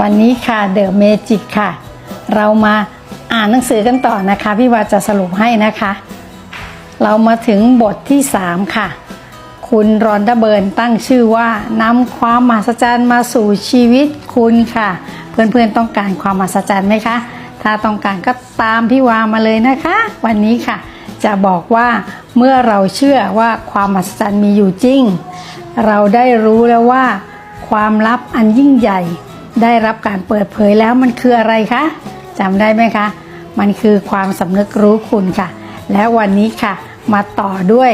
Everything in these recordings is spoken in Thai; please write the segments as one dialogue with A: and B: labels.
A: วันนี้ค่ะเดอะเมจิกค่ะ เรามาอ่านหนังสือกันต่อนะคะ พี่วาจะสรุปให้นะคะ เรามาถึงบทที่ 3 ค่ะ คุณรอนดาเบิร์นตั้งชื่อว่านำความมหัศจรรย์มาสู่ชีวิตคุณค่ะ เพื่อนๆต้องการความมหัศจรรย์ไหมคะ ถ้าต้องการก็ตามพี่วามาเลยนะคะ วันนี้ค่ะ จะบอกว่าเมื่อเราเชื่อว่าความมหัศจรรย์มีอยู่จริง เราได้รู้แล้วว่า ความลับอันยิ่งใหญ่ ได้รับการเปิดเผยแล้วมันคืออะไรคะจำได้ไหมคะ มันคือความสำนึกรู้คุณค่ะ และวันนี้ค่ะมาต่อด้วย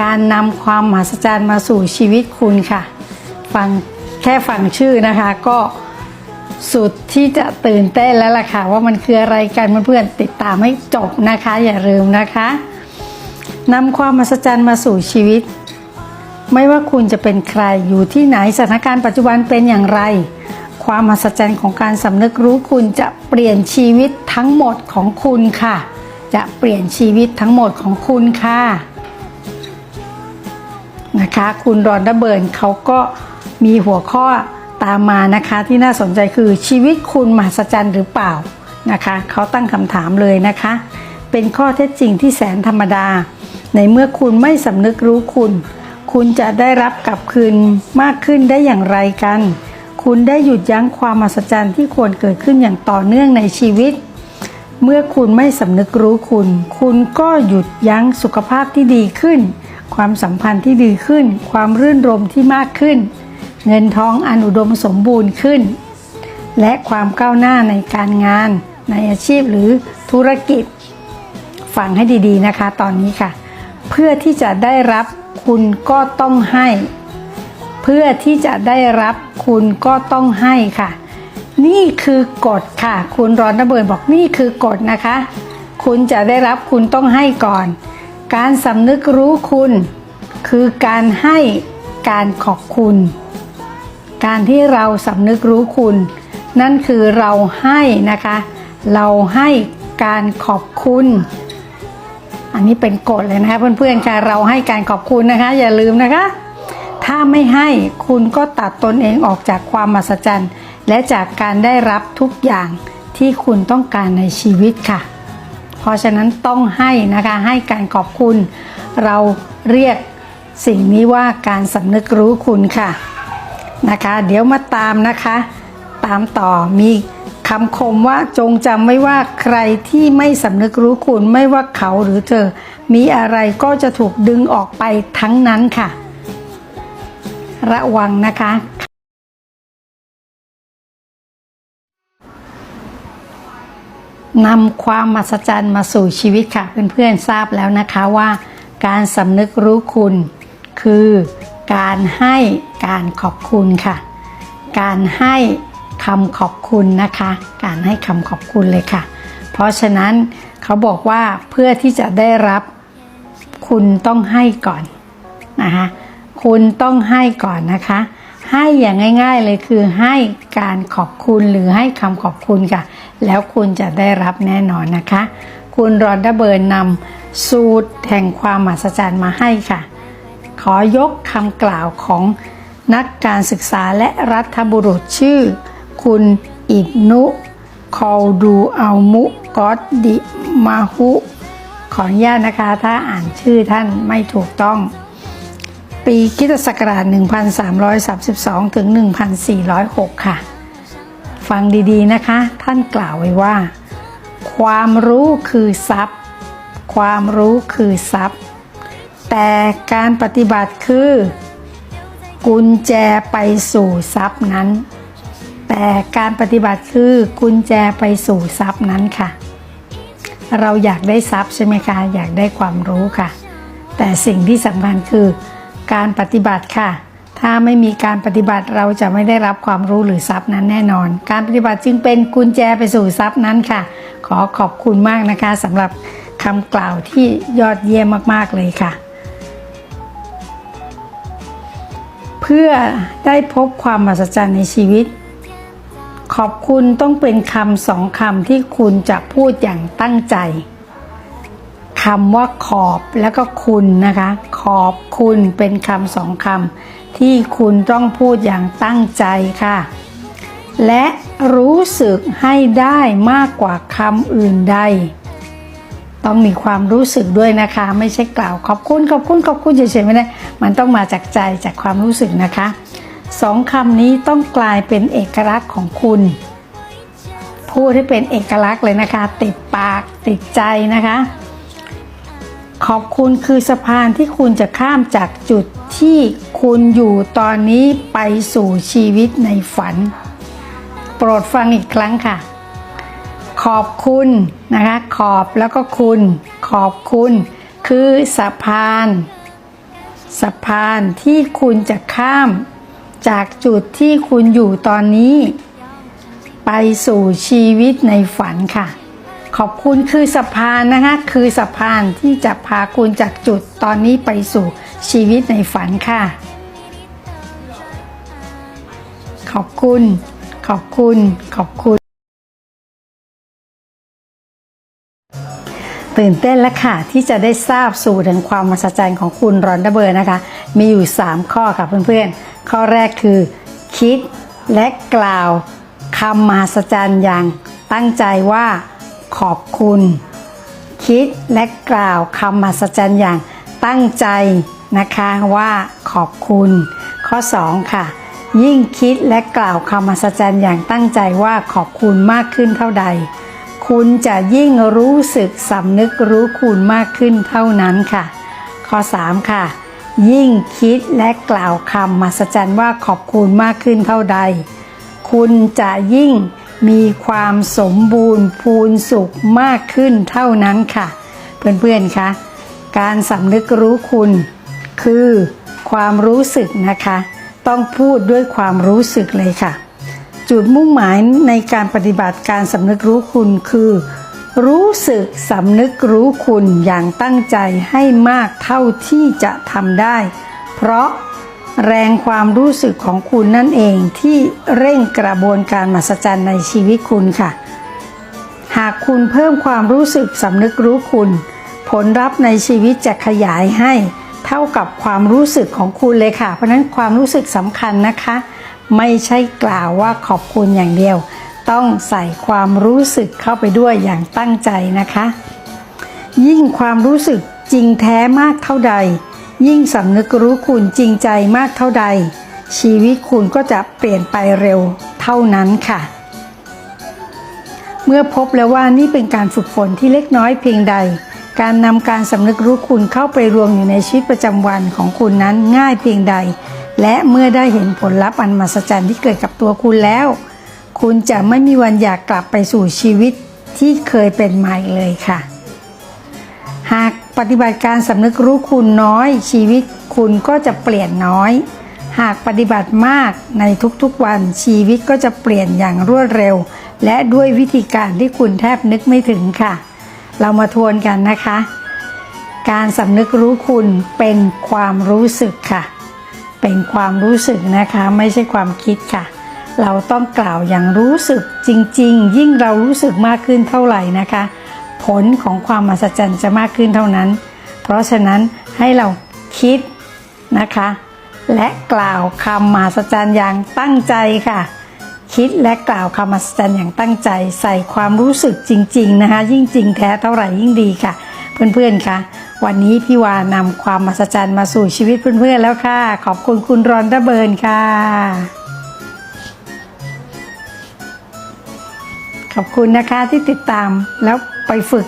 A: การนำความมหัศจรรย์มาสู่ชีวิตคุณค่ะ ฟังแค่ฟังชื่อนะคะก็สุดที่จะตื่นเต้นแล้วล่ะค่ะ ว่ามันคืออะไรกันเพื่อนๆติดตามให้จบนะคะ อย่าลืมนะคะนำความมหัศจรรย์มาสู่ชีวิต ไม่ว่าคุณจะเป็นใครอยู่ที่ไหนสถานการณ์ปัจจุบันเป็นอย่างไร ความมหัศจรรย์ของการสำนึกรู้คุณจะเปลี่ยนชีวิตทั้งหมดของคุณค่ะ จะเปลี่ยนชีวิตทั้งหมดของคุณค่ะนะคะ คุณรอนดเบิร์นเขาก็มีหัวข้อตามมานะคะ ที่น่าสนใจคือชีวิตคุณมหัศจรรย์หรือเปล่านะคะเขาตั้งคำถามเลยนะคะ เป็นข้อเท็จจริงที่แสนธรรมดา ในเมื่อคุณไม่สำนึกรู้คุณ คุณจะได้รับกลับคืนมากขึ้นได้อย่างไรกัน คุณได้หยุดยั้งความมหัศจรรย์ที่ควรเกิดขึ้นอย่างต่อเนื่องในชีวิต เมื่อคุณไม่สำนึกรู้คุณ คุณก็หยุดยั้งสุขภาพที่ดีขึ้น ความสัมพันธ์ที่ดีขึ้น ความรื่นรมที่มากขึ้น เงินทองอันอุดมสมบูรณ์ขึ้น และความก้าวหน้าในการงาน ในอาชีพหรือธุรกิจ ฟังให้ดีๆนะคะ ตอนนี้ค่ะ เพื่อที่จะได้รับคุณก็ต้องให้ เพื่อที่จะได้รับคุณก็ต้องให้ค่ะ นี่คือกฎค่ะ คุณรอนระเบิดบอกนี่คือกฎนะคะ คุณจะได้รับคุณต้องให้ก่อน การสำนึกรู้คุณ คือการให้การขอบคุณ การที่เราสำนึกรู้คุณ นั่นคือเราให้นะคะ เราให้การขอบคุณ อันนี้เป็นกฎเลยนะคะเพื่อนๆค่ะเราให้การขอบคุณนะคะ อย่าลืมนะคะ ถ้าไม่ให้คุณก็ตัดตนเองออกจากความมหัศจรรย์ และจากการได้รับทุกอย่างที่คุณต้องการในชีวิตค่ะ เพราะฉะนั้นต้องให้นะคะให้การขอบคุณ เราเรียกสิ่งนี้ว่าการสำนึกรู้คุณค่ะนะคะ เดี๋ยวมาตามนะคะ ตามต่อมีคำคมว่าจงจำไว้ว่าใครที่ไม่สำนึกรู้คุณไม่ว่าเขาหรือเธอ มีอะไรก็จะถูกดึงออกไปทั้งนั้นค่ะ ระวังนะคะ นำความมหัศจรรย์มาสู่ชีวิตค่ะ เพื่อนๆทราบแล้วนะคะว่า การสำนึกรู้คุณ คือการให้การขอบคุณค่ะ การให้คำขอบคุณนะคะ การให้คำขอบคุณเลยค่ะ เพราะฉะนั้นเขาบอกว่าเพื่อที่จะได้รับคุณต้องให้ก่อนนะคะ คุณต้องให้ก่อนนะคะ ให้อย่างง่าย ๆเลยคือให้การขอบคุณหรือให้คำขอบคุณค่ะ แล้วคุณจะได้รับแน่นอนนะคะ คุณรอนดาเบิร์นนำสูตรแห่งความมหัศจรรย์มาให้ค่ะ ขอยกคำกล่าวของนักการศึกษาและรัฐบุรุษชื่อ คุณอินุคอลดูอัลมุกอดดิมาฮุขออนุญาตนะคะ ถ้าอ่านชื่อท่านไม่ถูกต้อง ปีคิตศักราช 1332 ถึง 1406 ค่ะ ฟังดีๆนะคะ ท่านกล่าวไว้ว่า ความรู้คือทรัพย์ ความรู้คือทรัพย์ แต่การปฏิบัติคือ กุญแจไปสู่ทรัพย์นั้น แต่การปฏิบัติคือกุญแจไปสู่ทรัพย์นั้นค่ะ เราอยากได้ทรัพย์ใช่ไหมคะ อยากได้ความรู้ค่ะ แต่สิ่งที่สำคัญคือ การปฏิบัติค่ะ ถ้าไม่มีการปฏิบัติเราจะไม่ได้รับความรู้หรือทรัพย์นั้นแน่นอน การปฏิบัติจึงเป็นกุญแจไปสู่ทรัพย์นั้นค่ะ ขอขอบคุณมากนะคะสำหรับคำกล่าวที่ยอดเยี่ยมมากๆเลยค่ะ เพื่อได้พบความมหัศจรรย์ในชีวิต ขอบคุณต้องเป็นคำสองคำที่คุณจะพูดอย่างตั้งใจคำว่าขอบแล้วก็คุณนะคะ ขอบคุณเป็นคำสองคำที่คุณต้องพูดอย่างตั้งใจค่ะ และรู้สึกให้ได้มากกว่าคำอื่นใด ต้องมีความรู้สึกด้วยนะคะ ไม่ใช่กล่าวขอบคุณขอบคุณขอบคุณเฉยๆไม่ได้ มันต้องมาจากใจจากความรู้สึกนะคะสองคำนี้ต้องกลายเป็นเอกลักษณ์ของคุณพูดให้เป็นเอกลักษณ์เลยนะคะ ติดปากติดใจนะคะ ขอบคุณคือสะพานที่คุณจะข้ามจากจุดที่คุณอยู่ตอนนี้ไปสู่ชีวิตในฝัน โปรดฟังอีกครั้งค่ะ ขอบคุณนะคะ ขอบแล้วก็คุณ ขอบคุณ คือสะพาน สะพานที่คุณจะข้ามจากจุดที่คุณอยู่ตอนนี้ ไปสู่ชีวิตในฝันค่ะ ขอบคุณคือสะพานนะคะคือสะพานที่จะพาคุณจากจุดตอนนี้ไปสู่ชีวิตในฝันค่ะ ขอบคุณ ขอบคุณ ขอบคุณ ตื่นเต้นแล้วค่ะ ที่จะได้ทราบสูตรแห่งความมหัศจรรย์ของคุณรอนดเบอร์นะคะ มีอยู่ 3 ข้อค่ะเพื่อนๆ ข้อแรกคือ คิดและกล่าวคำมหัศจรรย์อย่างตั้งใจว่า ขอบคุณ คิดและกล่าวคำมหัศจรรย์อย่างตั้งใจนะคะว่าขอบคุณ ข้อ 2 ค่ะ ยิ่งคิดและกล่าวคำมหัศจรรย์อย่างตั้งใจว่าขอบคุณมากขึ้นเท่าใด คุณจะยิ่งรู้สึกสำนึกรู้คุณมากขึ้นเท่านั้นค่ะ ข้อ 3 ค่ะ ยิ่งคิดและกล่าวคำมหัศจรรย์ว่าขอบคุณมากขึ้นเท่าใด คุณจะยิ่ง มีความสมบูรณ์พูนสุขมากขึ้นเท่านั้นค่ะ เพื่อนๆคะการสำนึกรู้คุณ คือความรู้สึกนะคะ ต้องพูดด้วยความรู้สึกเลยค่ะ จุดมุ่งหมายในการปฏิบัติการสำนึกรู้คุณคือ รู้สึกสำนึกรู้คุณอย่างตั้งใจให้มากเท่าที่จะทำได้ เพราะ แรงความรู้สึกของคุณนั่นเองที่เร่งกระบวนการมหัศจรรย์ในชีวิตคุณค่ะ หากคุณเพิ่มความรู้สึกสำนึกรู้คุณ ผลลัพธ์ในชีวิตจะขยายให้เท่ากับความรู้สึกของคุณเลยค่ะ เพราะนั้นความรู้สึกสำคัญนะคะ ไม่ใช่กล่าวว่าขอบคุณอย่างเดียว ต้องใส่ความรู้สึกเข้าไปด้วยอย่างตั้งใจนะคะ ยิ่งความรู้สึกจริงแท้มากเท่าใด ยิ่งสำนึกรู้คุณจริงใจมากเท่าใด ชีวิตคุณก็จะเปลี่ยนไปเร็วเท่านั้นค่ะ เมื่อพบแล้วว่านี่เป็นการฝึกฝนที่เล็กน้อยเพียงใด การนำการสำนึกรู้คุณเข้าไปรวมอยู่ในชีวิตประจำวันของคุณนั้นง่ายเพียงใด และเมื่อได้เห็นผลลัพธ์อันมหัศจรรย์ที่เกิดกับตัวคุณแล้ว คุณจะไม่มีวันอยากกลับไปสู่ชีวิตที่เคยเป็นใหม่เลยค่ะ หาก ปฏิบัติการสำนึกรู้คุณน้อย ชีวิตคุณก็จะเปลี่ยนน้อย หากปฏิบัติมากในทุกๆวันชีวิตก็จะเปลี่ยนอย่างรวดเร็ว และด้วยวิธีการที่คุณแทบนึกไม่ถึงค่ะ เรามาทวนกันนะคะ การสำนึกรู้คุณเป็นความรู้สึกค่ะ เป็นความรู้สึกนะคะไม่ใช่ความคิดค่ะ เราต้องกล่าวอย่างรู้สึกจริง ๆ ยิ่งเรารู้สึกมากขึ้นเท่าไหร่นะคะ ผลของความมหัศจรรย์จะมากขึ้นเท่านั้น เพราะฉะนั้นให้เราคิดนะคะ และกล่าวคำมหัศจรรย์อย่างตั้งใจค่ะ คิดและกล่าวคำมหัศจรรย์อย่างตั้งใจ ใส่ความรู้สึกจริง ๆนะคะ ยิ่งจริงแท้เท่าไหร่ยิ่งดีค่ะ เพื่อนๆค่ะวันนี้พี่วานำความมหัศจรรย์มาสู่ชีวิตเพื่อนๆแล้วค่ะ ขอบคุณคุณรอนระเบิร์นค่ะ ขอบคุณนะคะที่ติดตามแล้ว ไปฝึก